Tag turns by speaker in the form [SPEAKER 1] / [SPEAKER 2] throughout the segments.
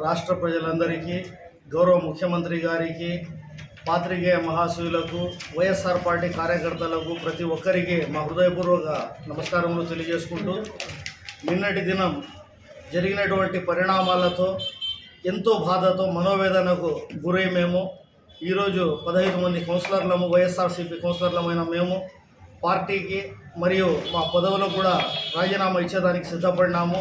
[SPEAKER 1] రాష్ట్ర ప్రజలందరికీ గౌరవ ముఖ్యమంత్రి గారికి పాత్రికేయ మహాశివులకు వైఎస్ఆర్ పార్టీ కార్యకర్తలకు ప్రతి ఒక్కరికి మా హృదయపూర్వక నమస్కారములు తెలియజేసుకుంటూ నిన్నటి దినం జరిగినటువంటి పరిణామాలతో ఎంతో బాధతో మనోవేదనకు గురై మేము ఈరోజు పదహైదు మంది కౌన్సిలర్లము వైఎస్ఆర్సీపీ కౌన్సిలర్లమైన మేము పార్టీకి మరియు మా పదవులో కూడా రాజీనామా ఇచ్చేదానికి సిద్ధపడినాము.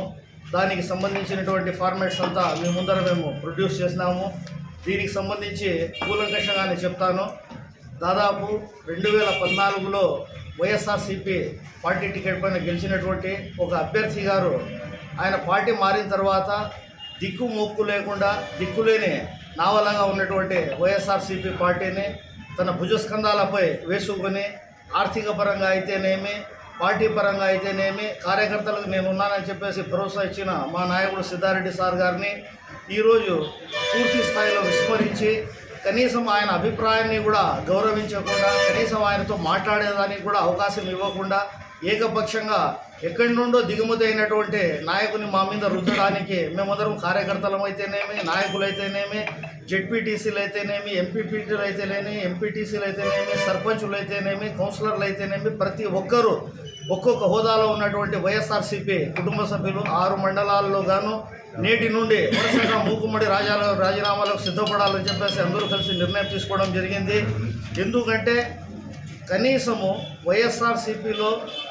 [SPEAKER 1] దానికి సంబంధించినటువంటి ఫార్మాట్స్ అంతా మీ ముందర మేము ప్రొడ్యూస్ చేసినాము. దీనికి సంబంధించి కూలంకషంగానే చెప్తాను. దాదాపు రెండు వేల పద్నాలుగులో వైఎస్ఆర్సీపీ పార్టీ టికెట్ పైన గెలిచినటువంటి ఒక అభ్యర్థి గారు ఆయన పార్టీ మారిన తర్వాత దిక్కు మొక్కు లేకుండా దిక్కులేని నావలంగా ఉన్నటువంటి వైఎస్ఆర్సీపీ పార్టీని తన భుజస్కంధాలపై వేసుకొని ఆర్థిక పరంగా అయితేనేమి పార్టీ పరంగా అయితేనేమి కార్యకర్తలకు నేను ఉన్నానని చెప్పేసి భరోసా ఇచ్చిన మా నాయకుడు సిద్ధారెడ్డి సార్ గారిని ఈరోజు పూర్తి స్థాయిలో విస్మరించి కనీసం ఆయన అభిప్రాయాన్ని కూడా గౌరవించకుండా కనీసం ఆయనతో మాట్లాడేదానికి కూడా అవకాశం ఇవ్వకుండా ఏకపక్షంగా ఎక్కడి నుండో దిగుమతి అయినటువంటి నాయకుని మా మీద రుద్దడానికి మేమందరం కార్యకర్తలం అయితేనేమి నాయకులైతేనేమి జెడ్పీటీసీలు అయితేనేమి ఎంపీపీటీలు అయితేనేమి ఎంపీటీసీలు అయితేనేమి సర్పంచులు అయితేనేమి కౌన్సిలర్లు అయితేనేమి ప్రతి ఒక్కరూ ఒక్కొక్క హోదాలో ఉన్నటువంటి వైఎస్ఆర్సీపీ కుటుంబ సభ్యులు ఆరు మండలాల్లో గాను నేటి నుండి వరుసగా మూకుమ్మడి రాజాల రాజీనామాలకు సిద్ధపడాలని చెప్పేసి అందరూ కలిసి నిర్ణయం తీసుకోవడం జరిగింది. ఎందుకంటే కనీసము వైఎస్ఆర్సీపీలో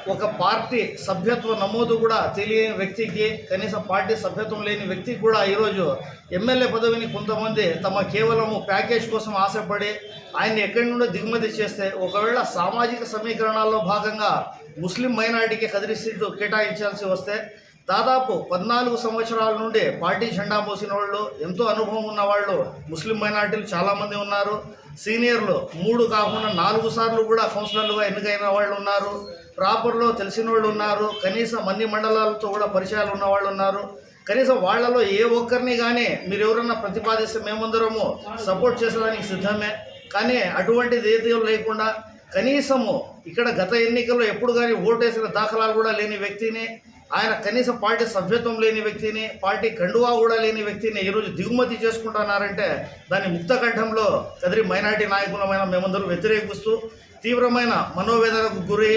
[SPEAKER 1] ఒక పార్టీ సభ్యత్వ నమోదు కూడా తెలియని వ్యక్తికి కనీసం పార్టీ సభ్యత్వం లేని వ్యక్తికి కూడా ఈరోజు ఎమ్మెల్యే పదవిని కొంతమంది తమ కేవలము ప్యాకేజ్ కోసం ఆశపడి ఆయన్ని ఎక్కడి నుండో దిగుమతి చేస్తే ఒకవేళ సామాజిక సమీకరణాల్లో భాగంగా ముస్లిం మైనారిటీకి కదిరి కేటాయించాల్సి వస్తే దాదాపు పద్నాలుగు సంవత్సరాల నుండి పార్టీ జెండా మోసిన వాళ్ళు ఎంతో అనుభవం ఉన్న వాళ్ళు ముస్లిం మైనార్టీలు చాలామంది ఉన్నారు. సీనియర్లు మూడు కాకుండా నాలుగు సార్లు కూడా కౌన్సిలర్లుగా ఎన్నికైన వాళ్ళు ఉన్నారు. ప్రాపర్లో తెలిసిన వాళ్ళు ఉన్నారు. కనీసం అన్ని మండలాలతో కూడా పరిచయాలు ఉన్న వాళ్ళు ఉన్నారు. కనీసం వాళ్ళలో ఏ ఒక్కరిని కానీ మీరు ఎవరన్నా ప్రతిపాదిస్తే మేమందరము సపోర్ట్ చేసేదానికి సిద్ధమే. కానీ అటువంటిది ఏది లేకుండా కనీసము ఇక్కడ గత ఎన్నికల్లో ఎప్పుడు కానీ ఓటేసిన దాఖలాలు కూడా లేని వ్యక్తిని ఆయన కనీసం పార్టీ సభ్యత్వం లేని వ్యక్తిని పార్టీ కండువా కూడా లేని వ్యక్తిని ఈరోజు దిగుమతి చేసుకుంటున్నారంటే దాని ముక్తకంఠంలో కదిరి మైనార్టీ నాయకులమైన మేమందరూ వ్యతిరేకిస్తూ తీవ్రమైన మనోవేదనకు గురి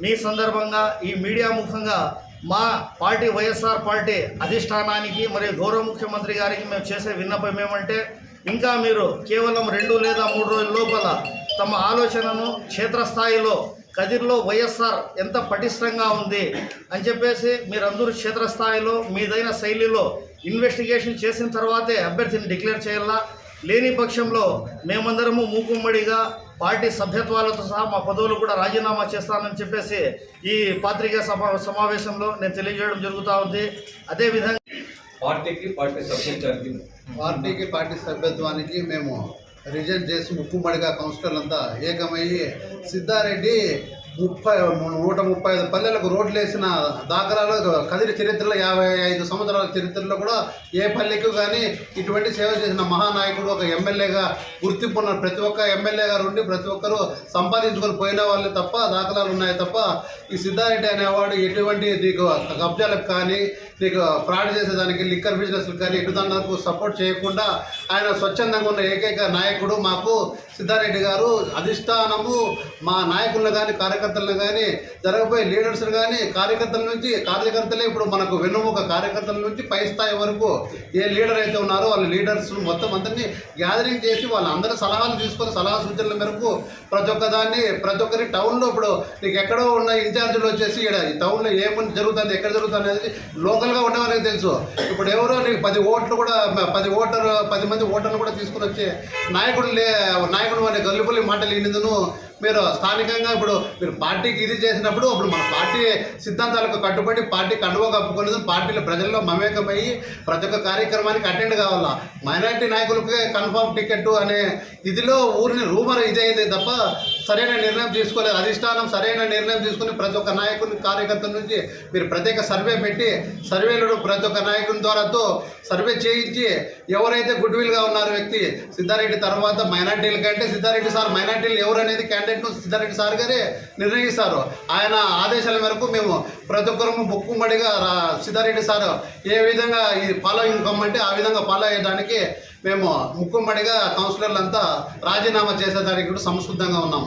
[SPEAKER 1] మీ సందర్భంగా ఈ మీడియా ముఖంగా మా పార్టీ వైఎస్ఆర్ పార్టీ అధిష్టానానికి మరియు గౌరవ ముఖ్యమంత్రి గారికి మేము చేసే విన్నపం ఏమంటే ఇంకా మీరు కేవలం రెండు లేదా మూడు రోజుల లోపల తమ ఆలోచనను క్షేత్రస్థాయిలో కదిర్లో వైఎస్ఆర్ ఎంత పటిష్టంగా ఉంది అని చెప్పేసి మీరందరూ క్షేత్రస్థాయిలో మీదైన శైలిలో ఇన్వెస్టిగేషన్ చేసిన తర్వాతే అభ్యర్థిని డిక్లేర్ చేయాలా? లేని పక్షంలో మేమందరము మూకుమ్మడిగా పార్టీ సభ్యత్వాలతో సహా మా పదవులు కూడా రాజీనామా చేస్తానని చెప్పేసి ఈ పాత్రికా సమా సమావేశంలో నేను తెలియజేయడం జరుగుతూ ఉంది. అదేవిధంగా
[SPEAKER 2] పార్టీకి పార్టీ సభ్యులకి
[SPEAKER 3] పార్టీకి పార్టీ సభ్యత్వానికి మేము రిజైన్ చేసి ముక్కుమ్మడిగా కౌన్సిలర్లు అంతా ఏకమయ్యి సిద్ధారెడ్డి ముప్పై నూట ముప్పై ఐదు పల్లెలకు రోడ్లు వేసిన దాఖలాలు కదిరి చరిత్రలో యాభై ఐదు సంవత్సరాల చరిత్రలో కూడా ఏ పల్లెకు కానీ ఇటువంటి సేవ చేసిన మహానాయకుడు ఒక ఎమ్మెల్యేగా గుర్తింపు ఉన్న ప్రతి ఒక్క ఎమ్మెల్యే గారు ఉండి ప్రతి ఒక్కరూ సంపాదించుకొని పోయిన వాళ్ళు తప్ప దాఖలాలు ఉన్నాయి తప్ప ఈ సిద్ధారెడ్డి అనేవాడు ఎటువంటి నీకు కబ్జాలకు కానీ నీకు ఫ్రాడ్ చేసేదానికి లిక్కర్ బిజినెస్లు కానీ ఎటుదానికి సపోర్ట్ చేయకుండా ఆయన స్వచ్ఛందంగా ఉన్న ఏకైక నాయకుడు మాకు సిద్ధారెడ్డి గారు. అధిష్టానము మా నాయకులను కానీ కార్యకర్తలను కానీ జరగబోయే లీడర్స్ని కానీ కార్యకర్తల నుంచి కార్యకర్తలే ఇప్పుడు మనకు వెన్నుముక కార్యకర్తల నుంచి పై స్థాయి వరకు ఏ లీడర్ అయితే ఉన్నారో వాళ్ళ లీడర్స్ మొత్తం అందరినీ గ్యాదరింగ్ చేసి వాళ్ళందరి సలహాలు తీసుకొని సలహా సూచనల మేరకు ప్రతి ఒక్కదాన్ని ప్రతి ఒక్కరి టౌన్లో ఇప్పుడు నీకు ఎక్కడో ఉన్న ఇన్ఛార్జీలు వచ్చేసి ఇక్కడ ఈ టౌన్లో ఏమని జరుగుతుంది ఎక్కడ జరుగుతుంది అనేది లోకల్గా ఉండేవారికి తెలుసు. ఇప్పుడు ఎవరో నీకు పది ఓట్లు కూడా పది ఓటర్ పది మంది ఓటర్లు కూడా తీసుకుని వచ్చే నాయకుడు లే నాయకుడు అనే గల్లుపల్లి మాటలు వినిందును మీరు స్థానికంగా ఇప్పుడు మీరు పార్టీకి ఇది చేసినప్పుడు అప్పుడు మన పార్టీ సిద్ధాంతాలకు కట్టుబడి పార్టీ కండువ కప్పుకోలేదు పార్టీలు ప్రజల్లో మమేకమయ్యి ప్రతి ఒక్క కార్యక్రమానికి అటెండ్ కావాలా? మైనారిటీ నాయకులకే కన్ఫర్మ్ టికెట్ అనే ఇదిలో ఊరిని రూమర్ ఇదే అయింది తప్ప సరైన నిర్ణయం తీసుకోలేదు అధిష్టానం సరైన నిర్ణయం తీసుకుని ప్రతి ఒక్క నాయకుని కార్యకర్తల నుంచి మీరు ప్రత్యేక సర్వే పెట్టి సర్వేలు ప్రతి ఒక్క నాయకుని ద్వారాతో సర్వే చేయించి ఎవరైతే గుడ్ విల్గా ఉన్నారు వ్యక్తి సిద్ధారెడ్డి తర్వాత మైనార్టీల కంటే సిద్ధారెడ్డి సార్ మైనార్టీలు ఎవరు అనేది క్యాండిడేట్ను సిద్ధారెడ్డి సార్ గారే నిర్ణయిస్తారు. ఆయన ఆదేశాల మేరకు మేము ప్రతి ఒక్కరము బొక్కుమడిగా రా- సిద్ధారెడ్డి సార్ ఏ విధంగా ఈ ఫాలోయింగ్ కమ్మంటే ఆ విధంగా ఫాలో అయ్యడానికి మేము ముక్కుమ్మడిగా కౌన్సిలర్లంతా రాజీనామా చేసేదానికి కూడా సంసిద్ధంగా ఉన్నాం.